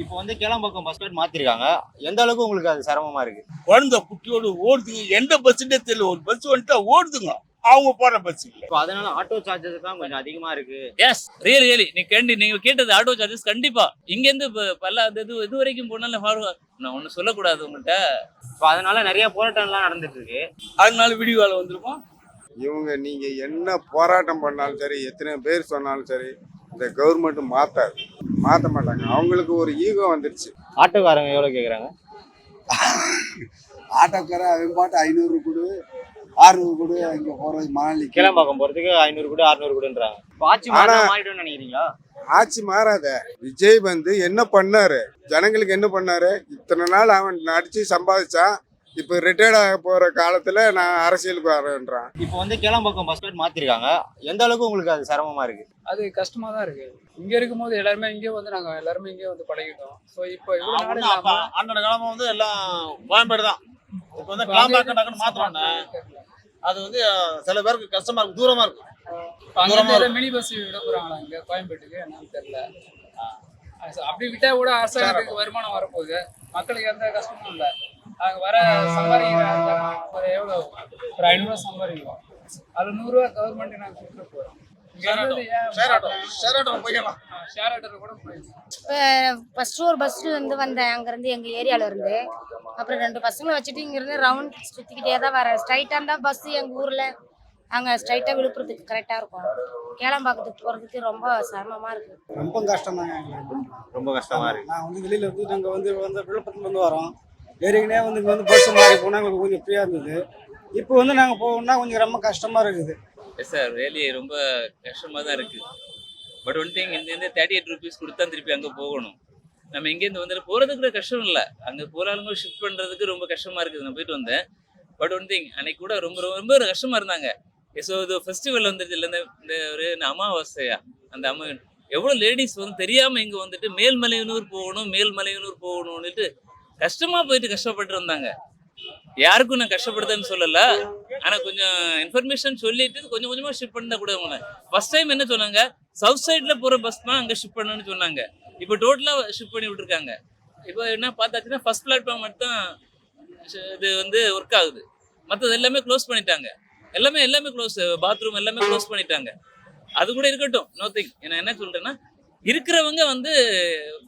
இப்போ வந்து கிளம்பக்கம் bus stand மாத்திருக்காங்க. எந்த அளவுக்கு உங்களுக்கு அது சிரமமா இருக்கு? குழந்தை குட்டியோடு ஓடுதுங்க எந்த பஸ்ஸுன்னே தெரியல. ஒரு பஸ் வந்துட்டா ஓடுதுங்க. அவங்க போற பஸ் இல்லை இப்போ அதனால ஆட்டோ சார்ஜஸ் தான் கொஞ்சம் அதிகமா இருக்கு. எஸ் ரியல் ரியலி நீ கேண்டி நீங்க கேட்டது ஆட்டோ சார்ஜஸ் கண்டிப்பா. இங்க இருந்து இப்ப பல அது இது இது வரைக்கும் போனாலும் ஃபார்வர்ட் நான் ஒண்ணு சொல்லக்கூடாது உங்கள்கிட்ட இப்போ அதனால நிறைய போராட்டம்லாம் நடந்துட்டு இருக்கு அதனால விடிய வேலை வந்திருக்கும். இவங்க நீங்க என்ன போராட்டம் பண்ணாலும் சரி எத்தனை பேர் சொன்னாலும் சரி இந்த கவர்மெண்ட் மாத்தாது. மாத்த மாட்டாங்க. அவங்களுக்கு ஒரு ஈகோ வந்துருச்சு. ஆட்டோக்காரங்க எவ்வளவு கேக்குறாங்க? ஆட்டோக்கார அவன் பாட்டு ஐநூறு கொடு ஆறுநூறு கொடு இங்கே போகிறது மணாலி கிளம்பாக்கம் போறதுக்கு ஐநூறு கூட அறுநூறு கூடன்றாங்க. ஆட்சி மாறிடும்னு நினைக்கிறீங்களா? ஆட்சி மாறாத. விஜய் வந்து என்ன பண்ணாரு? ஜனங்களுக்கு என்ன பண்ணாரு? இத்தனை நாள் அவன் நடிச்சு சம்பாதிச்சான். இப்போ ரிட்டையர்ட் ஆக போற காலத்துல நான் அரசியலுக்கு வரேன்றான் இப்போ வந்து கிளம்பாக்கம் பஸ் ஸ்டாண்ட் மாத்திருக்காங்க. எந்த அளவுக்கு உங்களுக்கு அது சிரமமா இருக்கு? அது கஷ்டமா தான் இருக்கு. இங்க இருக்கும்போது எல்லாருமே இங்கே வந்து நாங்க எல்லாருமே இங்கே வந்து பழகிட்டோம். ஸோ இப்போ இவ்வளவு நாள் இல்லாம அண்ணன் கிழமை வந்து எல்லாம் கோயம்பேடு தான். இப்போ வந்து கிளாம்பாக்கம் டக்குன்னு மாத்துறோன்னு அது வந்து சில பேருக்கு கஷ்டமா இருக்கு. தூரமா இருக்கு. இப்ப அங்க மினி பஸ் விட போறாங்களா இங்க கோயம்பேட்டுக்கு? என்னன்னு so அப்படி விட்டா கூட அரசாங்கத்துக்கு வருமானம் வரப்போகுது. மக்களுக்கு எந்த கஷ்டமும் இல்லை. அங்க வர சம்பாதிக்கிற அந்த ஒரு எவ்வளோ ஒரு ஐநூறுரூவா சம்பாதிக்கிறோம் அது நூறுரூவா கவர்மெண்ட் நாங்கள் ஃபஸ்ட்டு பஸ்ஸில் வந்தேன். அங்கேருந்து எங்கள் ஏரியாவில் இருந்து. அப்புறம் ரெண்டு பசங்களை வச்சுட்டு இங்கேருந்து ரவுண்ட் சுற்றிக்கிட்டே தான் வரேன் ஸ்ட்ரைட்டாக இருந்தால் பஸ்ஸு எங்கள் ஊரில். அங்கே ஸ்ட்ரைட்டாக விழுப்புரத்துக்கு கரெக்டாக இருக்கும். கேளம்பாக்கத்துக்கு போகிறதுக்கு ரொம்ப சிரமமாக இருக்குது ரொம்ப எங்களுக்கு ரொம்ப கஷ்டமா இருக்கு. நான் வந்து வெளியில இருந்து நாங்கள் வந்து வந்து விழுப்புரத்துல வந்து வரோம். ஏறிக்கினே வந்து இங்கே வந்து பஸ் மாறி போனால் எங்களுக்கு கொஞ்சம் ஃப்ரீயாக இருந்தது. இப்போ வந்து நாங்கள் போகணும்னா கொஞ்சம் ரொம்ப கஷ்டமாக இருக்குது. எஸ் சார் ரியலி ரொம்ப கஷ்டமா தான் இருக்குது பட் ஒன் திங் இங்கேருந்து தேர்ட்டி எயிட் ருபீஸ் கொடுத்தா திருப்பி அங்கே போகணும். நம்ம இங்கேருந்து வந்துட்டு போகிறதுக்கு கூட கஷ்டம் இல்லை. அங்கே போகிறாலும் ஷிஃப்ட் பண்ணுறதுக்கு ரொம்ப கஷ்டமா இருக்குது. நான் போயிட்டு வந்தேன். பட் ஒன் திங் அன்னைக்கு கூட ரொம்ப ரொம்ப ரொம்ப கஷ்டமா இருந்தாங்க. ஸோ இது ஃபெஸ்டிவல் வந்துருச்சு. இல்லை இந்த ஒரு அமாவாசையா? அந்த அம்மா எவ்வளோ லேடிஸ் வந்து தெரியாமல் இங்கே வந்துட்டு மேல்மலையனூர் போகணும் மேல்மலையனூர் போகணும்னுட்டு கஷ்டமாக போயிட்டு கஷ்டப்பட்டு இருந்தாங்க யாருக்கும் நான் கஷ்டப்படுதுன்னு சொல்லல. ஆனா கொஞ்சம் இன்ஃபர்மேஷன் சொல்லிட்டு கொஞ்சம் கொஞ்சமா ஷிஃப்ட் பண்ணா கூட அவங்க ஃபர்ஸ்ட் டைம் என்ன சொன்னாங்க? சவுத் சைட்ல போற பஸ் தான் அங்க ஷிஃப்ட் பண்ணணும்னு சொன்னாங்க. இப்போ டோட்டலா ஷிஃப்ட் பண்ணி விட்டுருக்காங்க. இப்போ என்ன பார்த்தாச்சுன்னா ஃபர்ஸ்ட் பிளாட்ஃபார்ம் மட்டும் இது வந்து ஒர்க் ஆகுது. மற்றது எல்லாமே க்ளோஸ் பண்ணிட்டாங்க. எல்லாமே எல்லாமே க்ளோஸ் பாத்ரூம் எல்லாமே க்ளோஸ் பண்ணிட்டாங்க. அது கூட இருக்கட்டும் நோ திங் நான் என்ன சொல்றேன்னா இருக்கிறவங்க வந்து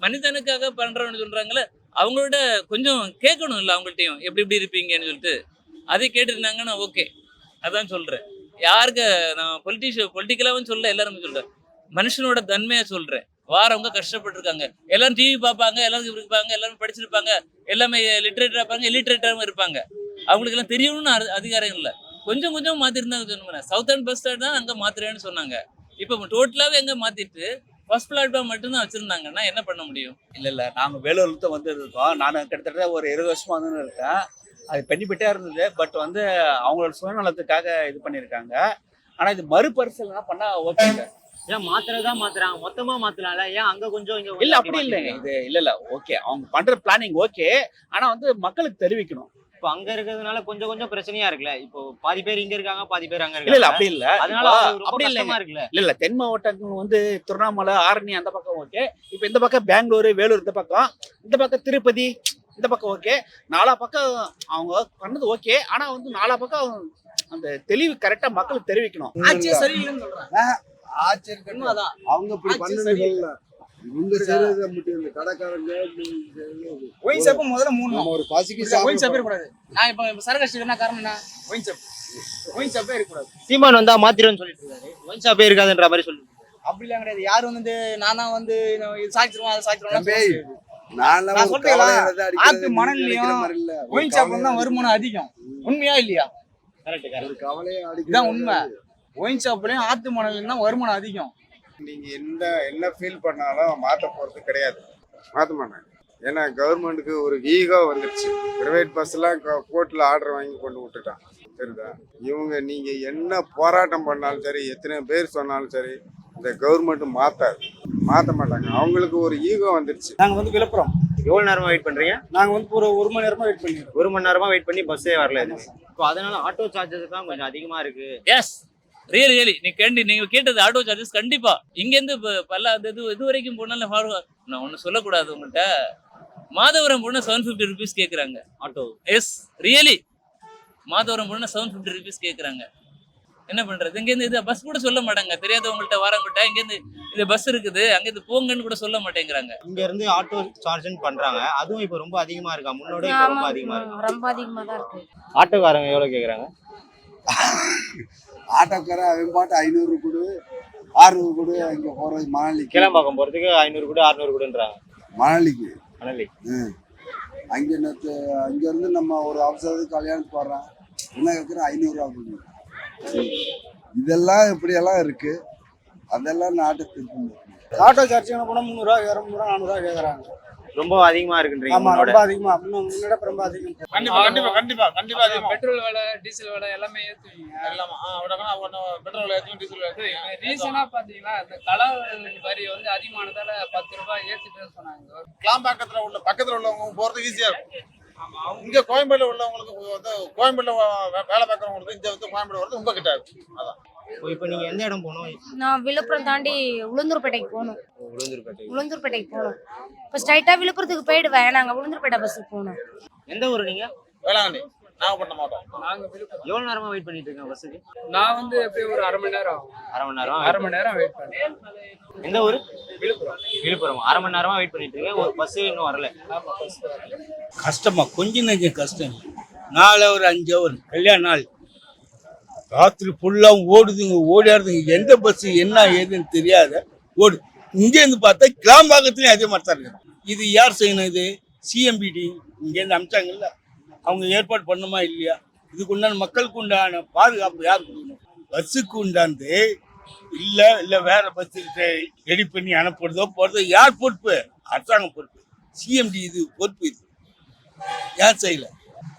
மனிதனுக்காக பண்றவன்னு சொல்றாங்களே அவங்களோட கொஞ்சம் கேட்கணும் இல்லை அவங்கள்ட்டையும். எப்படி எப்படி இருப்பீங்கன்னு சொல்லிட்டு. அதை கேட்டிருந்தாங்கன்னா ஓகே. அதான் சொல்றேன். யாருக்கு நான் பொலிட்டிஷ பொலிட்டிக்கலாகவும் சொல்ல எல்லாரும் சொல்கிறேன் மனுஷனோட தன்மையாக சொல்கிறேன் வாரவங்க கஷ்டப்பட்டுருக்காங்க. எல்லாரும் டிவி பார்ப்பாங்க எல்லாரும் இருப்பாங்க எல்லாரும் படிச்சிருப்பாங்க எல்லாமே லிட்ரேட்டராக இருப்பாங்க இல்லிட்ரேட்டராகவும் இருப்பாங்க. அவங்களுக்கு எல்லாம் தெரியணும்னு அதிகாரம் இல்லை. கொஞ்சம் கொஞ்சம் மாற்றிருந்தாங்க சொன்னேன். சவுத் பஸ் ஸ்டாண்ட் தான் அங்கே மாத்துறேன்னு சொன்னாங்க. இப்போ டோட்டலாகவே எங்கே மாத்திட்டு ஃபர்ஸ்ட் பிளாட்ஃபார்ம் மட்டும்தான் வச்சிருந்தாங்கன்னா என்ன பண்ண முடியும்? இல்லை இல்லை. நாங்கள் வேலூர்ல தான் வந்து இருக்கோம் நான் கிட்டத்தட்ட ஒரு இருபது வருஷமா வந்து இருக்கேன். அது பெண்டிப்பட்டே இருந்தது. பட் வந்து அவங்களோட சுயநலத்துக்காக இது பண்ணியிருக்காங்க. ஆனால் இது மறுபரிசீலனை பண்ணால் ஓகே ஏன் மாத்துறதா மாத்துறாங்க? மொத்தமா மாத்தலாம்ல? ஏன் அங்க கொஞ்சம் இங்க இல்லை அப்படி இல்லைங்க. இது இல்லை இல்லை. ஓகே அவங்க பண்ணுற பிளானிங் ஓகே ஆனால் வந்து மக்களுக்கு தெரிவிக்கணும். இப்போ அங்க இருக்கிறதுனால கொஞ்சம் கொஞ்சம் பிரச்சனையா இருக்குல்ல? இப்போ பாதி பேர் இங்க இருக்காங்க பாதி பேர் அங்க இல்லை இல்லை இருக்காங்க. அப்படி இல்லை. அதனால அப்படி கஷ்டமா இருக்குல்ல? இல்ல இல்ல தென் மாவட்டங்கள் வந்து திருவண்ணாமலை ஆரணி அந்த பக்கம் ஓகே. இப்போ இந்த பக்கம் பெங்களூரு வேலூர் இந்த பக்கம். இந்த பக்கம் திருப்பதி இந்த பக்கம் ஓகே. நாலா பக்கம் அவங்க பண்ணது ஓகே. ஆனா வந்து நாலா பக்கம் அந்த தெளிவு கரெக்டா மக்களுக்கு தெரிவிக்கணும். ஆட்சியே சரியில்லைன்னு சொல்றேன் ஆட்சி இருக்கணும் அவங்க இப்படி இல்லை. இவங்க செய்யறது மட்டும் இல்லை கடைக்காரங்க ஒயின் ஷாப்பு முதல்ல மூணு நம்ம ஒரு பசிக்கு ஒயின் நான் இப்போ இப்போ என்ன காரணம் என்ன? ஒயின் ஷாப் ஒயின் ஷாப்பே இருக்கக்கூடாது. சீமான் வந்தா மாத்திருன்னு சொல்லிட்டு இருக்காரு. ஒயின் ஷாப்பே இருக்காதுன்ற மாதிரி சொல்லிட்டு அப்படிலாம் கிடையாது. யார் வந்து நான் வந்து இது சாய்ச்சிருவோம் அதை சாய்ச்சிருவோம் நான் நான் சொல்றேன்ல, ஆத்து மணல்லையும் ஒயின் ஷாப் கவலை- தான் வருமானம் அதிகம். உண்மையா இல்லையா? கரெக்ட் கரெக்ட் கவலையை இதான் உண்மை. ஒயின் ஷாப்லயும் ஆத்து மணல்லையும் தான் வருமானம் அதிகம். நீங்க என்ன என்ன ஃபீல் பண்ணாலும் மாத்த போறது கிடையாது. மாத்த மாட்டாங்க. ஏன்னா கவர்மெண்ட்டுக்கு ஒரு ஈகோ வந்துருச்சு. பிரைவேட் பஸ்லாம் கோர்ட்ல ஆர்டர் வாங்கி கொண்டு விட்டுட்டான். சரிதா இவங்க நீங்க என்ன போராட்டம் பண்ணாலும் சரி எத்தனை பேர் சொன்னாலும் சரி இந்த கவர்மெண்ட் மாத்தாது. மாத்த மாட்டாங்க. அவங்களுக்கு ஒரு ஈகோ வந்துருச்சு. நாங்க வந்து விழுப்புரம். எவ்வளவு நேரமா வெயிட் பண்றீங்க? நாங்க வந்து ஒரு ஒரு மணி நேரமா வெயிட் பண்ணிடுறோம் ஒரு மணி நேரமா வெயிட் பண்ணி பஸ்ஸே வரல. இப்போ அதனால ஆட்டோ சார்ஜஸ் தான் கொஞ்சம் அதிகமா இருக்கு. எஸ் ரியல் ரியலி நீ கேண்டி நீங்க கேட்டது ஆட்டோ சார்ஜஸ் கண்டிப்பா. இங்க இருந்து இப்ப பல அது இது இது வரைக்கும் போனாலும் ஃபார்வர்ட் நான் ஒன்று சொல்லக்கூடாது உங்கள்கிட்ட மாதவரம் பொண்ணு செவன் ஃபிஃப்டி ருபீஸ் கேட்குறாங்க ஆட்டோ எஸ் ரியலி மாதவரம் பொண்ணு செவன் ஃபிஃப்டி ருபீஸ் கேட்குறாங்க என்ன பண்றது? இங்கேருந்து இது பஸ் கூட சொல்ல மாட்டாங்க. தெரியாதவங்கள்ட்ட வரவங்கள்ட்ட இங்கேருந்து இது பஸ் இருக்குது அங்கேருந்து போங்கன்னு கூட சொல்ல மாட்டேங்கிறாங்க. இங்க இருந்து ஆட்டோ சார்ஜ்னு பண்றாங்க. அதுவும் இப்போ ரொம்ப அதிகமா இருக்கா? முன்னோட ரொம்ப ஆமா அதிகமா இருக்கு. ரொம்ப அதிகமா தான் இருக்கு. ஆட்டோக்காரங்க எவ்வளவு கேக்குறாங்க? ஆட்டோக்காரன் அவன் பாட்டு ஐநூறு கொடு ஆறுநூறு கொடு இங்கே போகிறது மணலிக்கு. கிளம்பாக்கம் போறதுக்கு ஐநூறு கூட அறுநூறு கூடன்றாங்க. மணலிக்கு. மணலி அங்கே நேற்று அங்கேருந்து நம்ம ஒரு அவசரத்துக்கு கல்யாணத்துக்கு வர்றோம் என்ன கேட்குறேன் ஐநூறுரூவா கொடு இதெல்லாம் இப்படியெல்லாம் இருக்குது அதெல்லாம் நாட்டை திருப்பி ஆட்டோ சார்ஜ் என்ன போனால் முந்நூறுரூவா இரநூறுவா நானூறுரூவா கேட்குறாங்க ரொம்ப அதிகமா இருக்குன்றீங்க முன்னோட. ரொம்ப அதிகமாக இன்னும் முன்னோட ரொம்ப அதிகம். கண்டிப்பா கண்டிப்பா கண்டிப்பா கண்டிப்பா அதிகமா. பெட்ரோல் விலை டீசல் விலை எல்லாமே ஏற்றுவீங்க எல்லாமா. பெட்ரோல் ஏற்றும் டீசல் ஏற்றும் ரீசனா பாத்தீங்களா இந்த கலர் வரி வந்து அதிகமானதால பத்து ரூபாய் ஏத்திட்டேன்னு சொன்னாங்க. கிளாம்பாக்கத்துல உள்ள பக்கத்துல உள்ளவங்க போறது ஈஸியா இருக்கும். இங்க கோயம்பேடுல உள்ளவங்களுக்கு வந்து கோயம்பேடுல வேலை பார்க்கறவங்களுக்கு இங்க வந்து கோயம்பேடு வரது ரொம்ப கிட்ட இருக்கும் அதான். இப்போ நீங்க எந்த இடம் போகணும்? நான் விழுப்புரம் தாண்டி உளுந்தூர்பேட்டைக்கு போகணும். உளுந்தூர்பேட்டை. உளுந்தூர்பேட்டைக்கு போகணும். இப்போ ஸ்ட்ரைட்டாக விழுப்புரத்துக்கு போயிடுவேன். நாங்கள் உளுந்தூர்பேட்டை பஸ்ஸுக்கு போகணும். எந்த ஊரு நீங்க? வேளாங்கண்ணி நாகப்பட்டினம் மாவட்டம். நாங்க விழுப்புரம். எவ்வளவு நேரமா வெயிட் பண்ணிட்டு பஸ்ஸுக்கு நான் வந்து ஒரு அரை மணி நேரம் அரை மணி நேரம்? அரை மணி நேரம் வெயிட் பண்ணேன் எந்த ஊரு? விழுப்புரம். விழுப்புரம். அரை மணி நேரமா வெயிட் பண்ணிட்டு இருக்கேன் ஒரு பஸ் இன்னும் வரல. கஷ்டமா கொஞ்சம் நெஞ்சம் கஷ்டம். நாலு அவர் அஞ்சு அவர் கல்யாண நாள். ராத்திரி ஃபுல்லாக ஓடுதுங்க ஓடியாடுதுங்க எந்த பஸ் என்ன ஏதுன்னு தெரியாத ஓடு. இங்கேருந்து பார்த்தா கிளாம்பாக்கத்துலேயும் அதே மாதிரி தான் இருக்கு. இது யார் செய்யணும் இது? சிஎம்பிடி இங்கேருந்து அமிச்சாங்கல்ல. அவங்க ஏற்பாடு பண்ணுமா இல்லையா? இதுக்கு உண்டான மக்களுக்கு உண்டான பாதுகாப்பு யார் கொடுக்கணும் பஸ்ஸுக்கு உண்டானது. இல்லை இல்லை வேற பஸ் ரெடி பண்ணி அனுப்புறதோ போகிறதோ யார் பொறுப்பு? அரசாங்கம் பொறுப்பு. சிஎம்டி இது பொறுப்பு இது. ஏன் செய்யலை?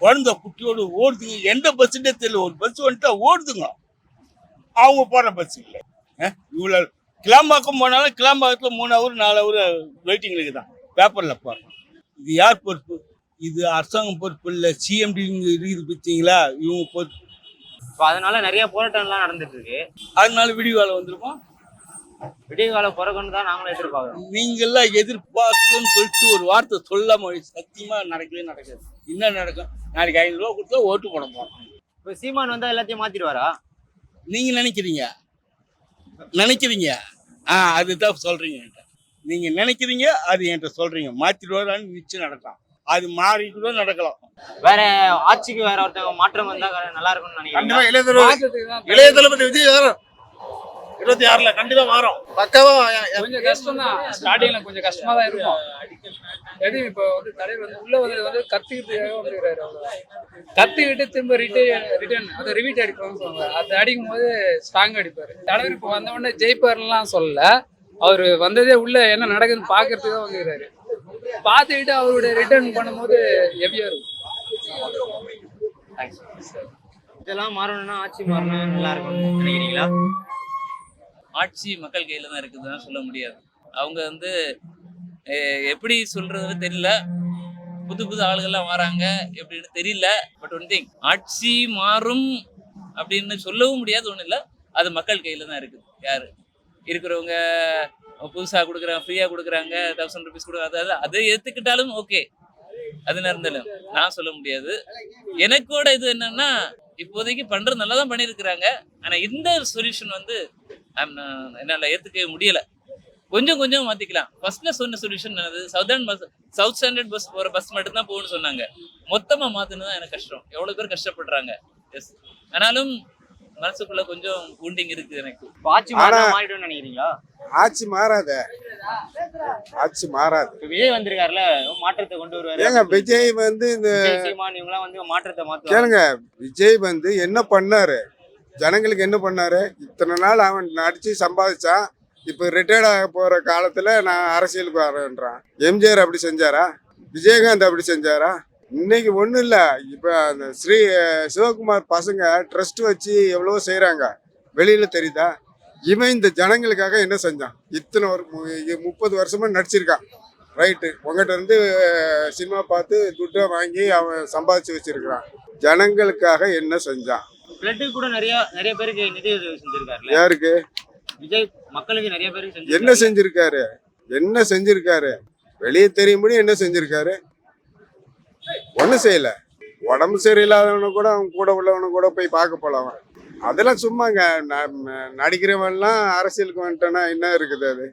குழந்தை குட்டியோடு ஓடுதுங்க எந்த பஸ்ஸுன்னே தெரியல. ஒரு பஸ் வந்துட்டா ஓடுதுங்க. அவங்க போற பஸ் இல்லை. இவ்வளோ கிளாம்பாக்கம் போனாலும் கிளாம்பாக்கத்தில் மூணு ஹவர் நாலு ஹவர் வெயிட்டிங் இருக்குதான். பேப்பரில் போடுறோம் இது யார் பொறுப்பு? இது அரசாங்கம் பொறுப்பு இல்லை? சிஎம்டி இருக்குது பார்த்தீங்களா? இவங்க பொறுப்பு. இப்போ அதனால நிறைய போராட்டம்லாம் நடந்துட்டு இருக்கு அதனால விடிய வேலை வந்திருப்போம் விடிய கால பிறகுன்னு தான் நாங்களும் எதிர்பார்க்கறோம். நீங்கெல்லாம் எதிர்பார்க்குன்னு சொல்லிட்டு ஒரு வார்த்தை சொல்லாம சத்தியமா நடக்கவே நடக்காது. என்ன நடக்கும்? நாளைக்கு ஐநூறுரூவா கொடுத்தா ஓட்டு போட போறோம். இப்போ சீமான் வந்தா எல்லாத்தையும் மாத்திடுவாரா? நீங்க நினைக்கிறீங்க? நினைக்கிறீங்க? ஆ அதுதான் சொல்றீங்க என்கிட்ட. நீங்க நினைக்கிறீங்க அது என்கிட்ட சொல்றீங்க. மாத்திடுவாரான்னு நிச்சயம் நடக்கும் அது மாறி கூட நடக்கலாம். வேற ஆட்சிக்கு வேற ஒருத்தவங்க மாற்றம் வந்தா நல்லா இருக்கும்னு கண்டிப்பா இளைய தளபதி இளைய தளபதி விஜய் வரும் இருபத்தி ஆறுல கண்டிப்பா வரும். பக்காவா கொஞ்சம் கஷ்டம் தான் ஸ்டார்டிங்ல கொஞ்சம் கஷ்டமா தான் இருக்கும் எது இப்போ வந்து தலைவர் வந்து உள்ள வந்து வந்து கத்துக்கிட்டு வந்துருக்காரு அவ்வளவுதான். கத்துக்கிட்டு திரும்ப ரிட்டர்ன் ரிட்டர்ன் அதை ரிவீட் அடிப்பாங்க சொல்லுவாங்க. அது அடிக்கும் போது ஸ்ட்ராங் அடிப்பாரு. தலைவர் இப்போ வந்த உடனே ஜெயிப்பாருலாம் சொல்லல. அவர் வந்ததே உள்ள என்ன நடக்குதுன்னு பாக்குறதுக்கு தான் வந்துருக்காரு பார்த்துக்கிட்டு அவருடைய ரிட்டர்ன் பண்ணும்போது ஹெவியா இருக்கும். இதெல்லாம் மாறணும்னா ஆட்சி மாறணும் நல்லா இருக்கும்னு நினைக்கிறீங்களா? ஆட்சி மக்கள் கையில தான் இருக்குதுன்னு சொல்ல முடியாது. அவங்க வந்து எப்படி சொல்றதுன்னு தெரியல. புது புது ஆளுகள்லாம் வராங்க எப்படின்னு தெரியல. பட் ஒன் திங் ஆட்சி மாறும் அப்படின்னு சொல்லவும் முடியாது ஒன்றும் இல்லை. அது மக்கள் கையில் தான் இருக்குது. யார்? இருக்கிறவங்க புதுசாக கொடுக்குறாங்க ஃப்ரீயாக கொடுக்குறாங்க தௌசண்ட் ருபீஸ் கொடுக்குறாங்க அதாவது அதை ஏற்றுக்கிட்டாலும் ஓகே அது நடந்தாலும் நான் சொல்ல முடியாது. எனக்கோட இது என்னன்னா இப்போதைக்கு பண்ணுறது நல்லா தான் பண்ணியிருக்கிறாங்க. ஆனால் இந்த சொல்யூஷன் வந்து என்னால் ஏற்றுக்கவே முடியலை. கொஞ்சம் கொஞ்சம் மாத்திக்கலாம். ஃபர்ஸ்ட்ல சொன்ன சொல்யூஷன் என்னது? Southern bus south standard bus போற பஸ் மட்டும் தான் போகணும்னு சொன்னாங்க. மொத்தமா மாத்துனது தான் எனக்கு கஷ்டம். எவ்வளவு பேர் கஷ்டப்படுறாங்க? எஸ் ஆனாலும் மனசுக்குள்ள கொஞ்சம் wounding இருக்கு எனக்கு. ஆட்சி மாறினா மாறிடும்னு நினைக்கிறீங்களா? ஆட்சி மாறாத. ஆட்சி மாறாது. விஜய் வந்திருக்காருல மாற்றத்தை கொண்டு வருவாரு. ஏங்க விஜய் வந்து இந்த இவங்கலாம் வந்து மாற்றத்தை மாத்துவாங்க. கேளுங்க விஜய் வந்து என்ன பண்ணாரு? ஜனங்களுக்கு என்ன பண்ணாரு? இத்தனை நாள் அவன் நடிச்சு சம்பாதிச்சான். இப்போ ரிட்டையர்ட் ஆக போற காலத்துல நான் அரசியலுக்கு வரேன்றான் எம்ஜிஆர் அப்படி செஞ்சாரா? விஜயகாந்த் அப்படி செஞ்சாரா? இன்னைக்கு ஒன்றும் இல்லை. இப்போ அந்த ஸ்ரீ சிவகுமார் பசங்க ட்ரஸ்ட் வச்சு எவ்வளவோ செய்கிறாங்க வெளியில் தெரியுதா? இவன் இந்த ஜனங்களுக்காக என்ன செஞ்சான்? இத்தனை ஒரு முப்பது வருஷமா நடிச்சிருக்கான். ரைட்டு உங்ககிட்ட இருந்து சினிமா பார்த்து துட்டை வாங்கி அவன் சம்பாதிச்சு வச்சிருக்கிறான். ஜனங்களுக்காக என்ன செஞ்சான்? பிளட்டுக்கு கூட நிறைய நிறைய பேருக்கு நிதி உதவி செஞ்சிருக்காருல்ல. யாருக்கு? விஜய் மக்களுக்கு நிறைய பேருக்கு என்ன செஞ்சிருக்காரு? என்ன செஞ்சிருக்காரு? வெளியே தெரியும்படி என்ன செஞ்சிருக்காரு? ஒன்றும் செய்யல. உடம்பு சரியில்லாதவனை கூட அவன் கூட உள்ளவனை கூட போய் பார்க்க போலாம். அதெல்லாம் சும்மாங்க. நடிக்கிறவன்லாம் அரசியலுக்கு வந்துட்டோன்னா என்ன இருக்குது அது?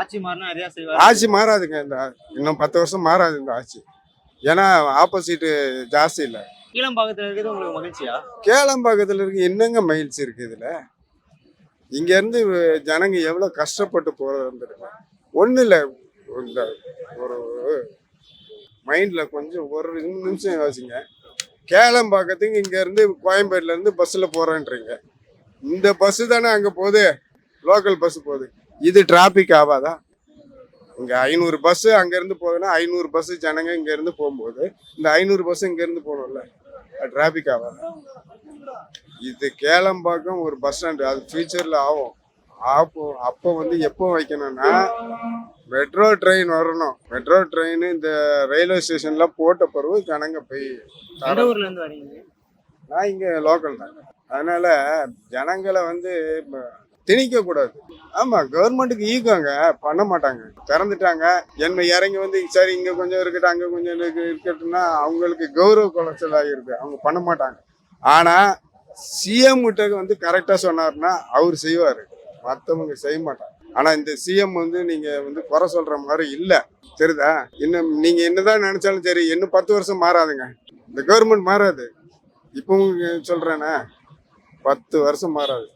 ஆட்சி மாறினா ஆட்சி மாறாதுங்க இந்த இன்னும் பத்து வருஷம் மாறாது இந்த ஆட்சி. ஏன்னா ஆப்போசிட் ஜாஸ்தி இல்லை. கீழம்பாக்கத்துல இருக்கிறது உங்களுக்கு மகிழ்ச்சியா? கேளம்பாக்கத்தில் இருக்கு. என்னங்க மகிழ்ச்சி இருக்கு இதுல? இங்கேருந்து ஜனங்க எவ்வளோ கஷ்டப்பட்டு போகிறது வந்துருக்கு ஒன்றும் இல்லை. இந்த ஒரு மைண்டில் கொஞ்சம் ஒரு நிமிஷம் யோசிங்க. கேளம் பார்க்கறதுக்கு இருந்து கோயம்பேட்டிலேருந்து பஸ்ஸில் போகிறேன்றீங்க. இந்த பஸ்ஸு தானே அங்கே போகுது? லோக்கல் பஸ் போகுது. இது டிராஃபிக் ஆகாதா? இங்கே ஐநூறு பஸ்ஸு அங்கேருந்து போகுதுன்னா ஐநூறு பஸ்ஸு ஜனங்க இங்கேருந்து போகும்போது இந்த ஐநூறு பஸ்ஸு இங்கேருந்து போகணும்ல? டிராஃபிக் ஆகாதா? இது கேளம்பாக்கம் ஒரு பஸ் ஸ்டாண்டு அது ஃபியூச்சர்ல ஆகும். அப்போ அப்போ வந்து எப்போ வைக்கணும்னா மெட்ரோ ட்ரெயின் வரணும். மெட்ரோ ட்ரெயின் இந்த ரயில்வே ஸ்டேஷன்ல போட்ட பிறகு ஜனங்க போய் நான் இங்க லோக்கல் தான். அதனால ஜனங்களை வந்து திணிக்க கூடாது. ஆமா கவர்மெண்ட்டுக்கு ஈக்குவாங்க பண்ண மாட்டாங்க. திறந்துட்டாங்க. என்ன இறங்கி வந்து சரி இங்க கொஞ்சம் இருக்கட்டும் அங்க கொஞ்சம் இருக்கு இருக்கட்டும்னா அவங்களுக்கு கௌரவ குலைச்சல் ஆகிருக்கு அவங்க பண்ண மாட்டாங்க. ஆனா சிஎம் கிட்ட வந்து கரெக்டாக சொன்னார்னா அவர் செய்வார். மற்றவங்க செய்ய மாட்டாங்க. ஆனால் இந்த சிஎம் வந்து நீங்கள் வந்து குறை சொல்கிற மாதிரி இல்லை. சரிதா? இன்னும் நீங்கள் என்னதான் நினச்சாலும் சரி இன்னும் பத்து வருஷம் மாறாதுங்க. இந்த கவர்மெண்ட் மாறாது. இப்போ சொல்கிறேன்னா பத்து வருஷம் மாறாது.